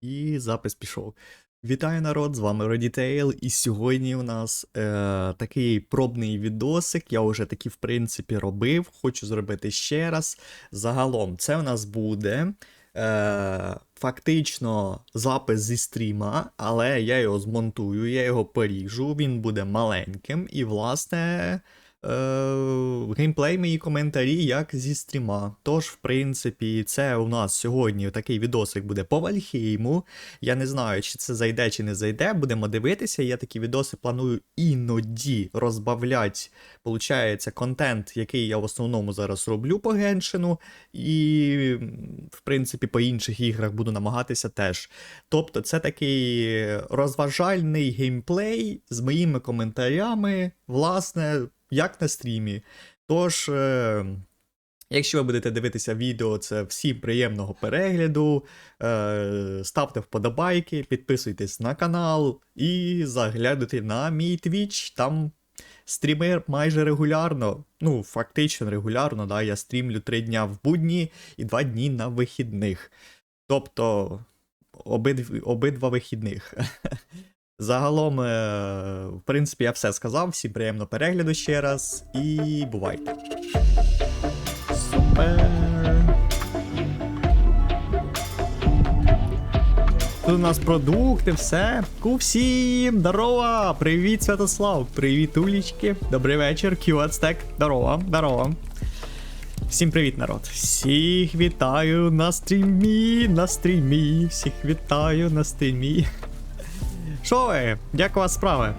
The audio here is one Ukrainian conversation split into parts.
І запис пішов. Вітаю народ, з вами Roditail, і сьогодні у нас е, такий пробний відосик. Я вже таки, в принципі, робив. Хочу зробити ще раз. Загалом, це у нас буде е, фактично запис зі стріма, але я його змонтую, я його поріжу, він буде маленьким, і, власне. Е, геймплей, мої коментарі, як зі стріма. Тож, в принципі, це у нас сьогодні такий відосик буде по Вальхейму. Я не знаю, чи це зайде, чи не зайде. Будемо дивитися. Я такі відоси планую іноді розбавляти, получається, контент, який я в основному зараз роблю по геншину. І, в принципі, по інших іграх буду намагатися теж. Тобто, це такий розважальний геймплей з моїми коментарями, власне як на стрімі. Тож, е, якщо ви будете дивитися відео, це всім приємного перегляду. Е, ставте вподобайки, підписуйтесь на канал і заглядайте на мій Twitch. Там стріми майже регулярно. Ну, фактично регулярно, да, я стрімлю 3 дня в будні і 2 дні на вихідних. Тобто. Обидв... обидва вихідних. Загалом, е, в принципі, я все сказав. Всім приємно перегляду ще раз і бувайте. Супер. Тут у нас продукти, все. Ку всім, здорово! Привіт, Святослав! Привіт, Улічки! Добрий вечір, Кюацтек. Здорово, здорово. Всім привіт, народ! Всіх вітаю на стрімі, на стрімі, всіх вітаю на стрімі. Що ви? Як у вас справи?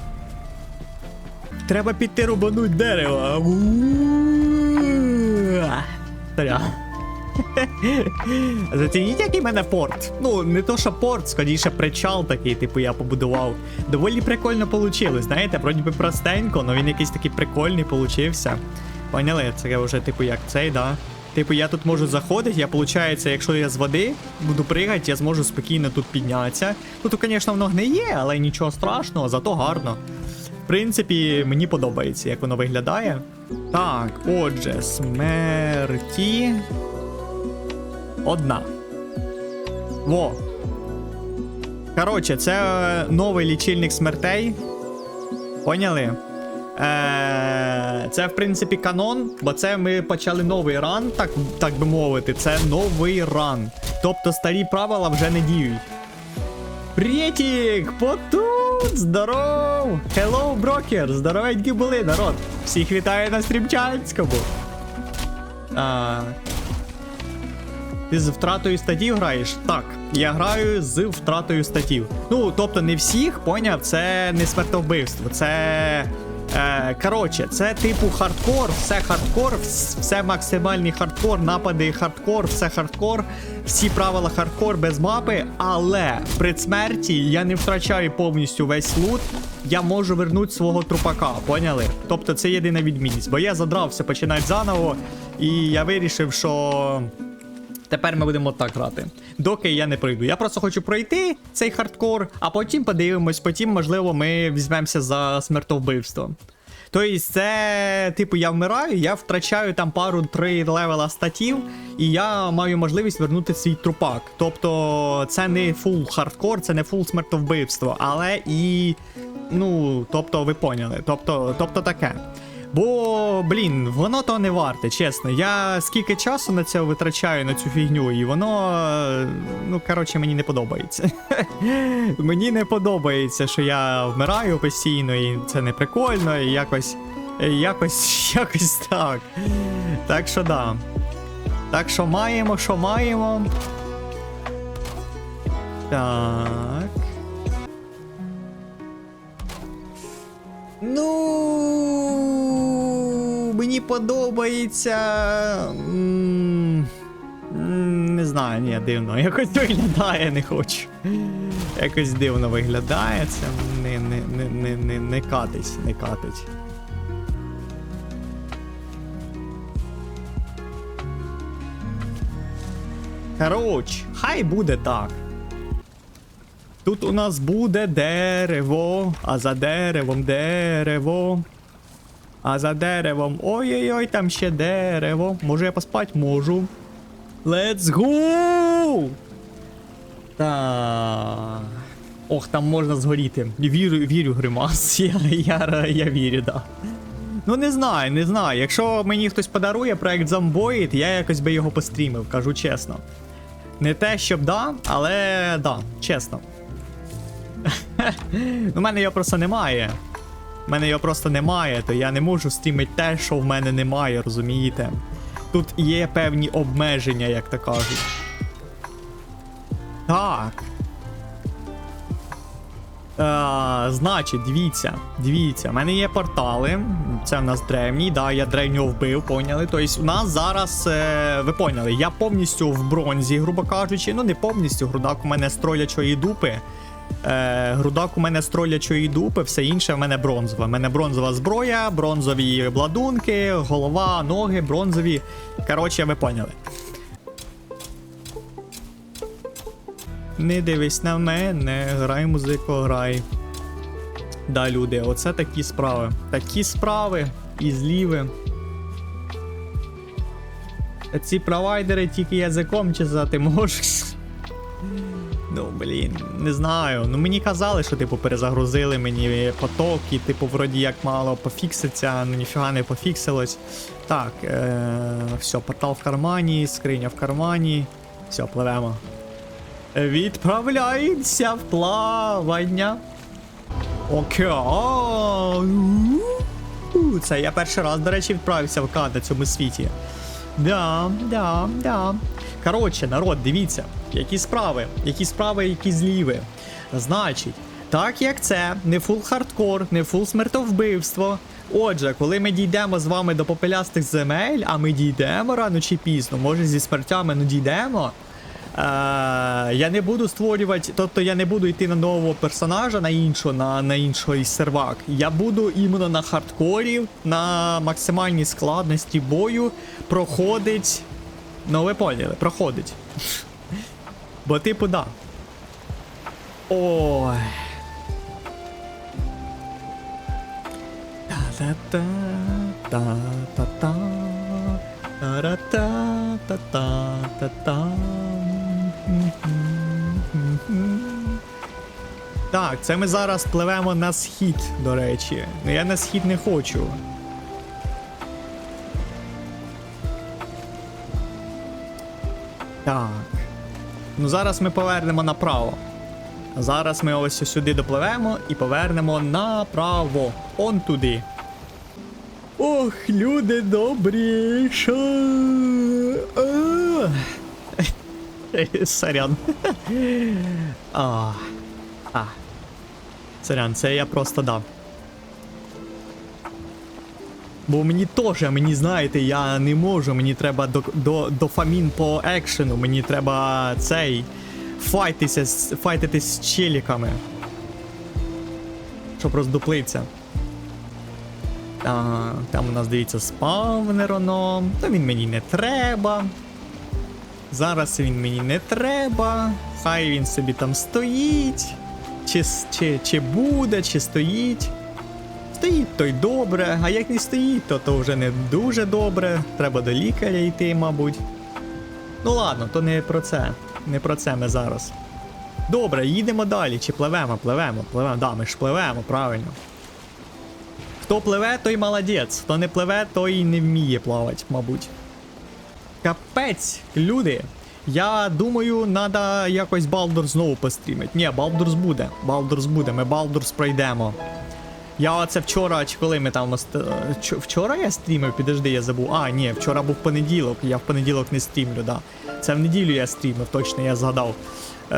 Треба піти рубануть дерево. Зацініть, який в мене порт. Ну, не то, що порт, скоріше причал такий, типу, я побудував. Доволі прикольно получилось, знаєте, вроді би простенько, але він якийсь такий прикольний получився. Поняли? Це вже, типу, як цей, да? Типу, я тут можу заходити, я, виходить, якщо я з води буду пригати, я зможу спокійно тут піднятися. Ну, тут, звісно, воно не є, але нічого страшного, зато гарно. В принципі, мені подобається, як воно виглядає. Так, отже, смерті. Одна. Во. Коротше, це новий лічильник смертей. Поняли? Е, Це, в принципі, канон, бо це ми почали новий ран, так так би мовити. Це новий ран. Тобто старі правила вже не діють. Привітік! Потут! Здоров! Hello, брокер! Здоровенькі були, народ! Всіх вітаю на стрімчанському! А... Ти з втратою статів граєш? Так, я граю з втратою статів. Ну, тобто, не всіх, поняв, це не смертовбивство, це. Е, Коротше, це типу хардкор, все хардкор, все максимальний хардкор, напади хардкор, все хардкор, всі правила хардкор без мапи, але при смерті я не втрачаю повністю весь лут, я можу вернути свого трупака, поняли? Тобто це єдина відмінність, бо я задрався починати заново, і я вирішив, що. Тепер ми будемо так грати. Доки я не пройду. Я просто хочу пройти цей хардкор, а потім подивимось, потім, можливо, ми візьмемося за смертовбивство. Тобто, це, типу, я вмираю, я втрачаю там пару-три левела статів, і я маю можливість вернути свій трупак. Тобто, це не фул хардкор, це не фул смертовбивство, але і. Ну, тобто, ви поняли. Тобто, тобто таке. Бо, блін, воно то не варте, чесно. Я скільки часу на це витрачаю на цю фігню, і воно. Ну, коротше, мені не подобається. мені не подобається, що я вмираю постійно, і це не прикольно, і якось. Якось якось так. Так що да. Так що маємо, що маємо. Так. Ну, мені подобається. Не знаю, ні, дивно. Якось виглядає, не хочу. Якось дивно виглядає, це не не, не, не, не, не катить, не катить. Коротше, хай буде так. Тут у нас буде дерево, а за деревом дерево. А за деревом. Ой-ой-ой, там ще дерево. Можу я поспати? Можу. Let's go! Та. Ох, там можна згоріти. Вірю, вірю, Гримас. Я, я, я вірю, да. Ну не знаю, не знаю. Якщо мені хтось подарує проект Zomboid, я якось би його пострімив, кажу чесно. Не те, щоб да, але да, чесно. У мене його просто немає. У мене його просто немає, то я не можу стрімити те, що в мене немає, розумієте? Тут є певні обмеження, як то кажуть. Так. Е, значить, дивіться, дивіться, в мене є портали. Це в нас древній, да, я древнього вбив, поняли. Тобто, у нас зараз, е, ви поняли, я повністю в бронзі, грубо кажучи. Ну, не повністю, грудак у мене з дупи. Е, грудак у мене з тролячої дупи, все інше в мене бронзове. У мене бронзова зброя, бронзові бладунки, голова, ноги, бронзові. Коротше, ви поняли. Не дивись на мене, грай музику, грай. Да, люди, оце такі справи. Такі справи і зліви. Ці провайдери тільки язиком чесати можеш. Ну, блін, не знаю. Ну мені казали, що типу перезагрузили мені поток, і типу, вроді як мало пофікситься, ну ніфіга не пофіксилось. Так, е- все, портал в кармані, скриня в кармані. Все, пливемо. Відправляємося в плавання. Окей. Це я перший раз, до речі, відправився в Кан на цьому світі. Да, да, да. Коротше, народ, дивіться, які справи, які справи, які зліви. Значить, так як це не фул хардкор, не фул смертовбивство. Отже, коли ми дійдемо з вами до попелястих земель, а ми дійдемо рано чи пізно, може зі смертями ну дійдемо. Е, я не буду створювати, тобто я не буду йти на нового персонажа, на іншого, на, на інший сервак. Я буду іменно на хардкорі, на максимальній складності бою проходить. Ну, ви поняли, проходить. Бо типу, да. Ой. Та-та-та, та-та-та, та-ра-та-та-та-та-та. Так, це ми зараз пливемо на схід, до речі. Ну я на схід не хочу. Так. Ну зараз ми повернемо направо. Зараз ми ось сюди допливемо і повернемо направо. Он туди. Ох, люди добрі. А. Сорян. а. а. Сорян, це я просто дав. Бо мені теж, мені знаєте, я не можу, мені треба до, до, дофамін по екшену, мені треба цей. Файтися, з- файтитись з челіками. Щоб роздуплитися. А, там у нас дивіться спавнер оно. Та він мені не треба. Зараз він мені не треба. Хай він собі там стоїть. Чи, чи, чи буде, чи стоїть. Стоїть то й добре, а як не стоїть, то то вже не дуже добре. Треба до лікаря йти, мабуть. Ну ладно, то не про це. Не про це ми зараз. Добре, їдемо далі. Чи пливемо, пливемо, пливемо. Да, ми ж пливемо, правильно. Хто пливе, той молодець. Хто не пливе, той не вміє плавати, мабуть. Капець, люди. Я думаю, треба якось Балдурс знову пострімити. Ні, Балдурс буде. Балдурс буде, ми Балдурс пройдемо. Я оце вчора, чи коли ми там вчора я стрімив, підожди, я забув. А, ні, вчора був понеділок, я в понеділок не стрімлю, да. Це в неділю я стрімив, точно я згадав. Е,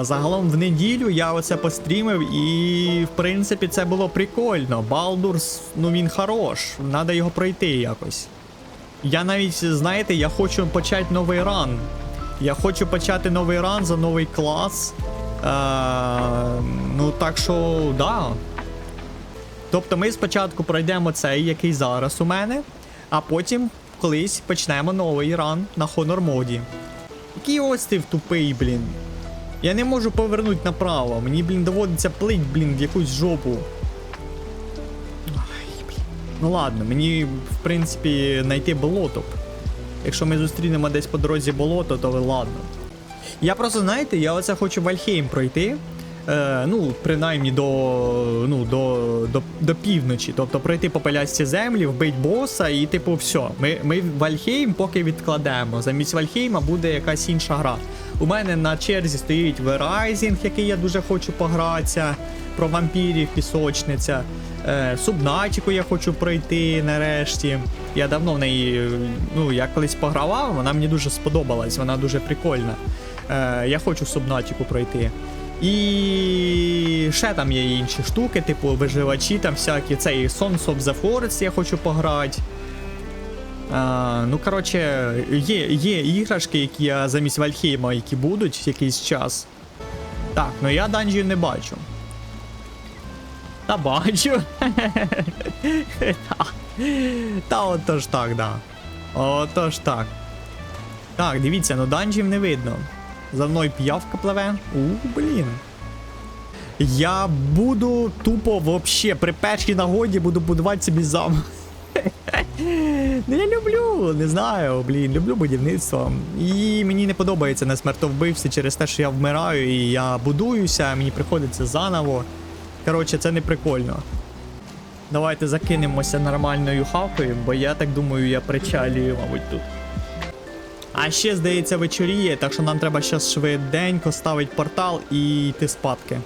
загалом в неділю я оце пострімив, і в принципі це було прикольно. Балдурс, ну він хорош, треба його пройти якось. Я навіть, знаєте, я хочу почати новий ран. Я хочу почати новий ран за новий клас. Е, ну так що, да. Тобто ми спочатку пройдемо цей, який зараз у мене, а потім колись почнемо новий ран на Honor моді. Який острів тупий, блін. Я не можу повернути направо. Мені, блін, доводиться плить, блін, в якусь жопу. Ай, блін. Ну ладно, мені, в принципі, знайти болото. Якщо ми зустрінемо десь по дорозі болото, то ладно. Я просто, знаєте, я оце хочу Вальхейм пройти. Е, ну, принаймні до, ну, до, до, до півночі. Тобто пройти по палясці землі, вбить боса і типу все. Ми, ми Вальхейм поки відкладемо. Замість Вальхейма буде якась інша гра. У мене на черзі стоїть Verizon, який я дуже хочу погратися. Про вампірів, пісочниця. Е, Субнатіку я хочу пройти нарешті. Я давно в неї, ну, я колись погравав, вона мені дуже сподобалась, вона дуже прикольна. Е, я хочу Субнатіку пройти. І ще там є інші штуки, типу виживачі, там всякі. Цей Sons of the Forest я хочу пограти. А, ну, коротше, є, є іграшки, які я замість Вальхейма, які будуть якийсь час. Так, ну я данжів не бачу. Та бачу. Та отож так, да. Отож так. Так, дивіться, ну данжів не видно. За мною п'явка пливе. У, блін. Я буду тупо вообще при першій нагоді буду будувати собі замок. Ну я люблю, не знаю, блін, люблю будівництво. І мені не подобається на смертовбивці через те, що я вмираю і я будуюся, мені приходиться заново. Коротше, це не прикольно. Давайте закинемося нормальною хавкою, бо я так думаю, я причалюю, мабуть, тут. А ще, здається, вечоріє, так що нам треба зараз швиденько ставити портал і йти спадки.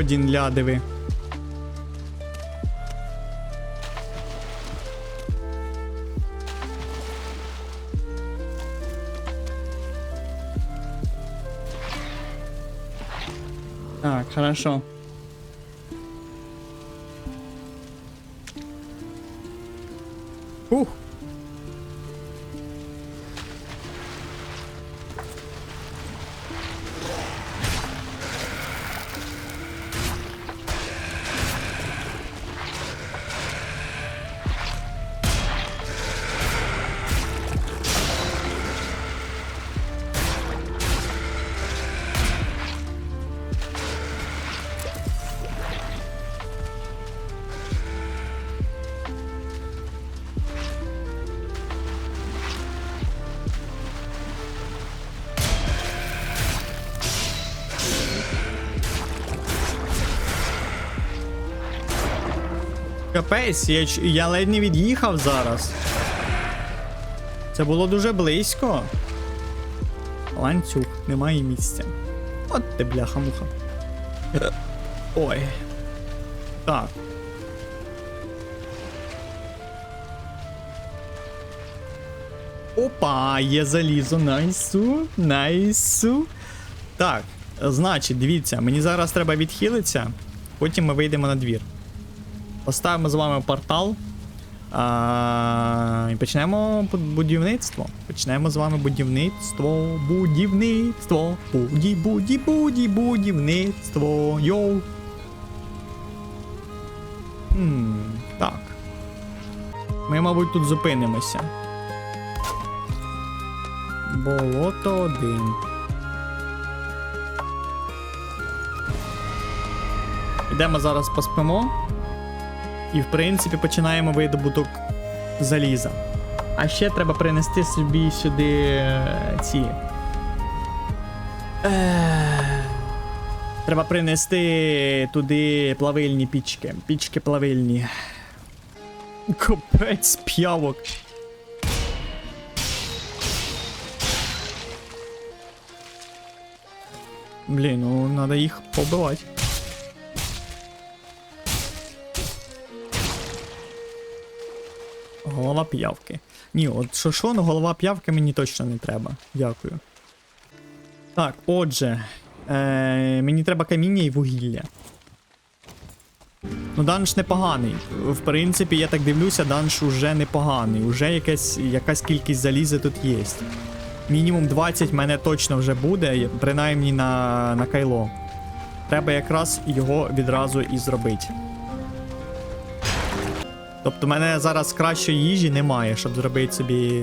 Одін лядовий. Так, хорошо. Капець, я, я ледь не від'їхав зараз. Це було дуже близько. Ланцюг, немає місця. От ти бляха-муха. Ой. Так. Опа, є залізо. Найсу, найсу. Так, значить, дивіться, мені зараз треба відхилитися, потім ми вийдемо на двір. Поставимо з вами портал. А, і почнемо будівництво. Почнемо з вами будівництво. Будівництво. Буді, буді, буді, будівництво. Йоу. Хм, так. Ми, мабуть, тут зупинимося. Болото один. Ідемо зараз поспимо. І, в принципі, починаємо видобуток заліза. А ще треба принести собі сюди е, ці. Е, Треба принести туди плавильні пічки. Пічки плавильні. Капець п'явок. Блін, ну треба їх побивати. Голова п'явки. Ні, от ну голова п'явки мені точно не треба. Дякую. Так, отже. Е, мені треба каміння і вугілля. Ну, данж непоганий. В принципі, я так дивлюся, данж уже непоганий. Уже якась, якась кількість заліза тут є. Мінімум 20 в мене точно вже буде, принаймні на, на кайло. Треба якраз його відразу і зробити. Тобто, в мене зараз кращої їжі немає, щоб зробити собі.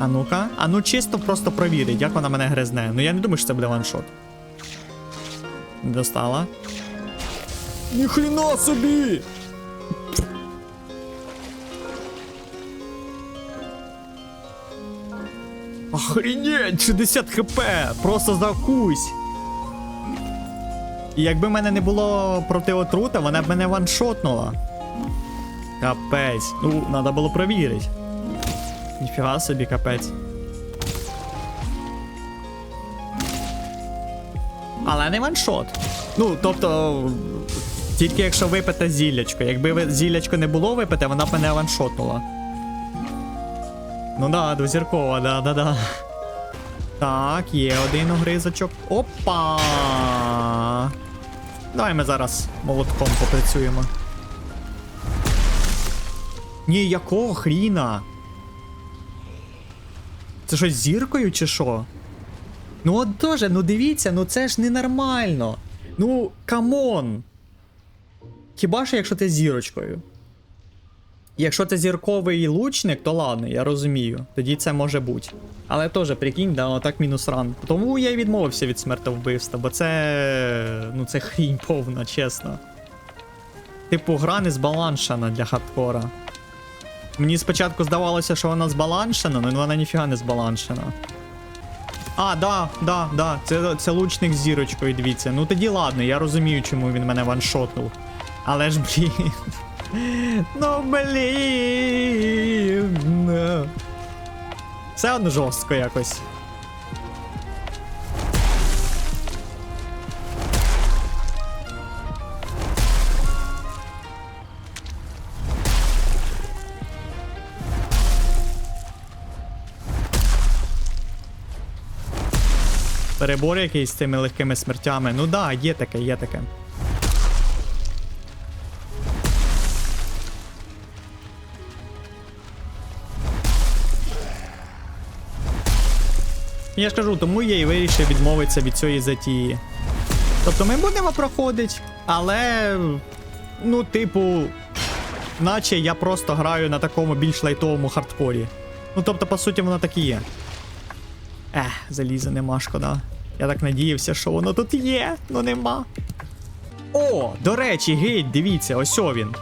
А ну-ка. А ну чисто просто провірить, як вона мене гризне. Ну я не думаю, що це буде ваншот. Достала. Ніхрена собі! Охренеть, 60 хп! Просто закусь! І якби мене не було протиотрута, вона б мене ваншотнула. Капець. Ну, треба було провірити. Ніфіга собі капець. Але не ваншот. Ну, тобто. Тільки якщо випити зіллячко. Якби зіллячко не було випите, вона б мене ваншотнула. Ну да, двозіркова, да, да, да. Так, є один огризочок. Опа! Давай ми зараз молотком попрацюємо. Ні, якого хріна? Це щось зіркою чи що? Ну от дуже, ну дивіться, ну це ж ненормально. Ну, камон. Хіба що якщо ти зірочкою? Якщо це зірковий лучник, то ладно, я розумію. Тоді це може бути. Але теж прикинь, да, отак мінус ран. Тому я й відмовився від смертовбивства, бо це. Ну це хрінь повна, чесно. Типу, гра не збаланшена для хардкора. Мені спочатку здавалося, що вона збаланшена, але вона ніфіга не збаланшена. А, да, да, да, це, це лучник з зірочкою, дивіться. Ну тоді ладно, я розумію, чому він мене ваншотнув. Але ж, блін. Ну, блін. Все одно жорстко якось. Перебор якийсь з цими легкими смертями. Ну да, є таке, є таке. Я ж кажу, тому я і вирішив відмовитися від цієї затії. Тобто ми будемо проходити, але. Ну, типу, наче я просто граю на такому більш лайтовому хардкорі. Ну, тобто, по суті, воно так і є. Ех, заліза нема, шкода. Я так надіявся, що воно тут є, ну нема. О, до речі, геть, дивіться, ось він.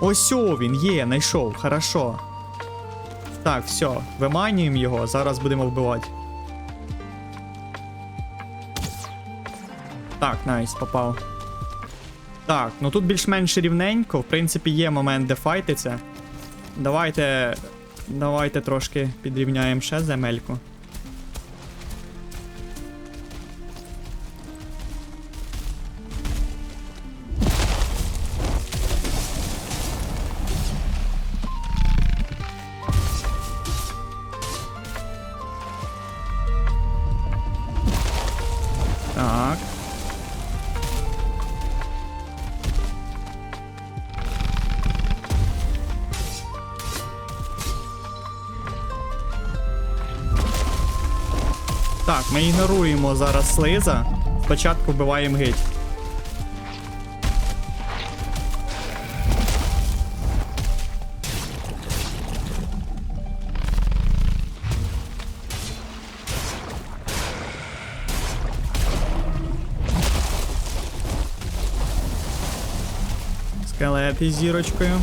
Ось він є, знайшов, хорошо. Так, все, виманюємо його, зараз будемо вбивати. Так, найс, попав. Так, ну тут більш-менш рівненько, в принципі, є момент, де файтиться. Давайте. Давайте трошки підрівняємо ще земельку. Так, ми ігноруємо зараз слиза. Спочатку вбиваємо геть. Скелет із зірочкою.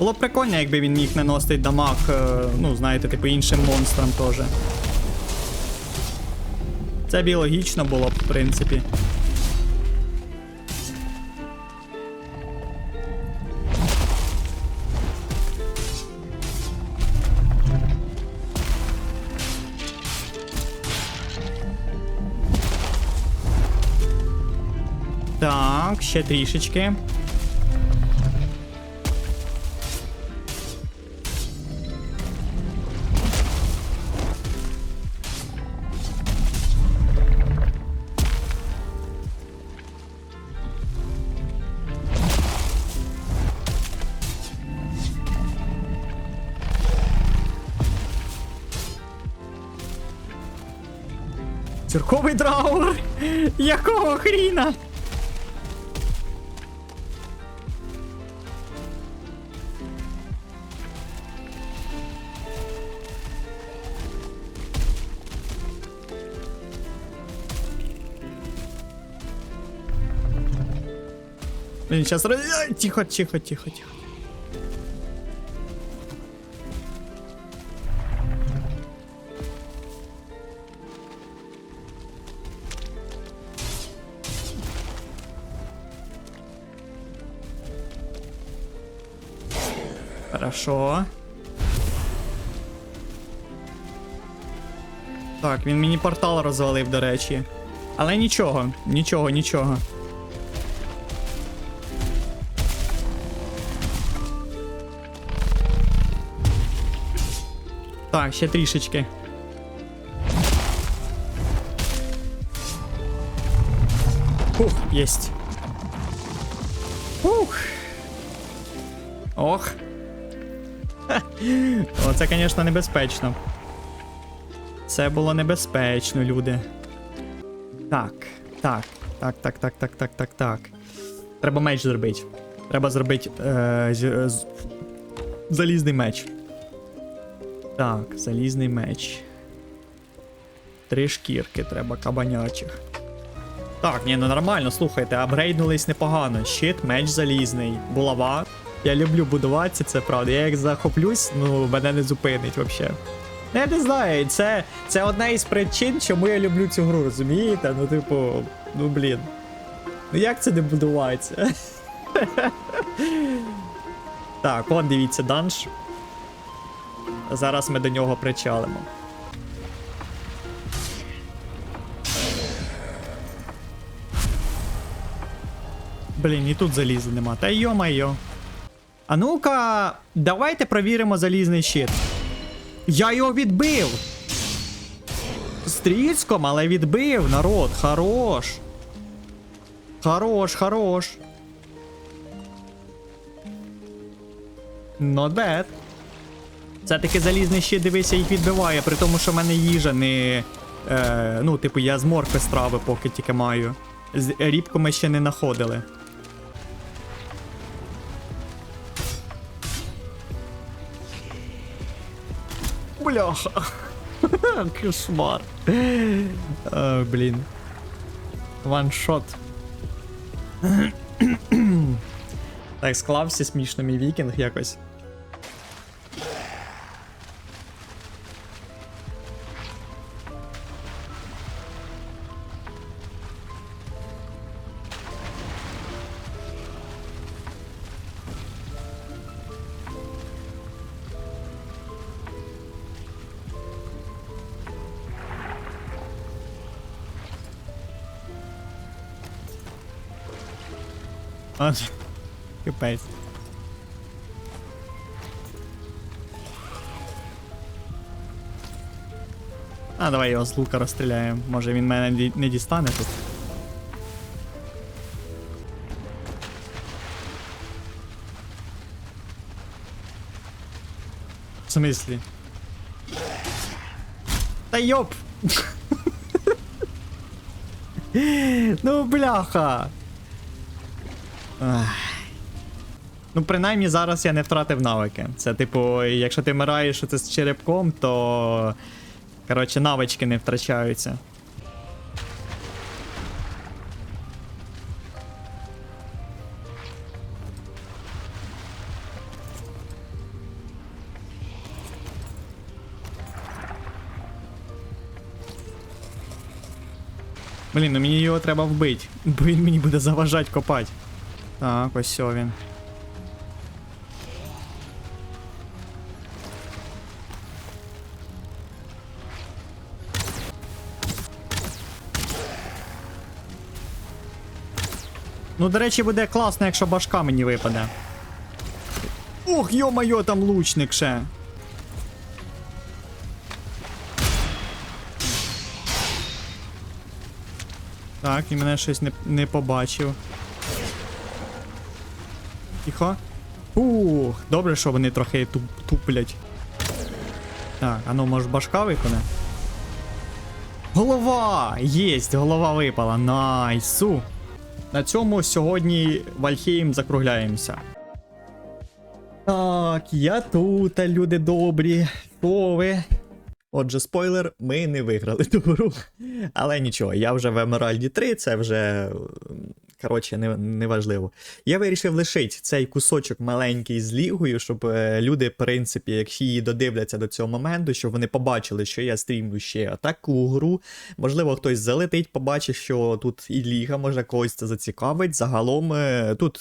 Було б прикольно, якби він міг наносити дамаг, е, ну, знаєте, типу іншим монстрам теж. Це біологічно було б, в принципі. Так, ще трішечки. Якого хріна? Блин, сейчас... Тихо, тихо, тихо, тихо. Хорошо. Так, він мені портал розвалив, до речі. Але нічого, нічого, нічого. Так, ще трішечки. Фух, єсть. Фух. Ох. Оце, звісно, небезпечно. Це було небезпечно, люди. Так, так, так, так, так, так, так, так, так. Треба меч зробити. Треба зробити е, з, з, залізний меч. Так, залізний меч. Три шкірки треба кабанячих. Так, ні, ну нормально, слухайте, апгрейднулись непогано. Щит, меч залізний, булава. Я люблю будуватися, це правда. Я як захоплюсь, ну мене не зупинить взагалі. Я не знаю, це, це одна із причин, чому я люблю цю гру, розумієте? Ну, типу, ну блін. Ну як це не будувається? так, он дивіться, данж. Зараз ми до нього причалимо. Блін, і тут заліза нема. Та йо-майо. А ну-ка, давайте провіримо залізний щит. Я його відбив! Стріцьком, але відбив, народ, хорош. Хорош, хорош. Not bad. Все-таки залізний щит, дивися, їх відбиває, при тому, що в мене їжа не. Е, ну, типу, я з моркви страви поки тільки маю. З рібку ми ще не знаходили. Бляха. Кошмар. О, блін. Ваншот. так, склався смішно мій вікінг якось. Капець. А, давай його з лука розстріляємо. Може він мене ді- не дістане тут. В смислі? Та йоп! ну бляха! Ах. Ну, принаймні зараз я не втратив навики. Це, типу, якщо ти вмираєш оце з черепком, то. Коротше, навички не втрачаються. Блін, ну мені його треба вбити, бо він мені буде заважати копати. Так, ось він. Ну, до речі, буде класно, якщо башка мені випаде. Ох, йо-майо, там лучник ще. Так, і мене щось не, не побачив. Тихо. Ух, добре, що вони трохи туп, туплять. Так, а ну може башка випаде? Голова! Єсть, голова випала. Найсу. На цьому сьогодні Вальхейм закругляємося. Так, я тут, люди добрі. Що ви? Отже, спойлер, ми не виграли ту гру. Але нічого, я вже в Емеральді 3, це вже. Коротше, не, не важливо. Я вирішив лишити цей кусочок маленький з лігою, щоб е, люди, в принципі, якщо її додивляться до цього моменту, щоб вони побачили, що я стрімлю ще таку гру. Можливо, хтось залетить, побачить, що тут і ліга, може когось це зацікавить. Загалом е, тут.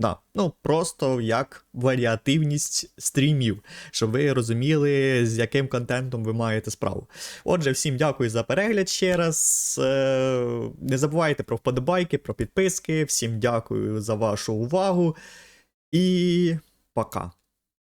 Да, ну просто як варіативність стрімів, щоб ви розуміли, з яким контентом ви маєте справу. Отже, всім дякую за перегляд ще раз. Е, Не забувайте про вподобайки, про підписки. Всім дякую за вашу увагу. І пока.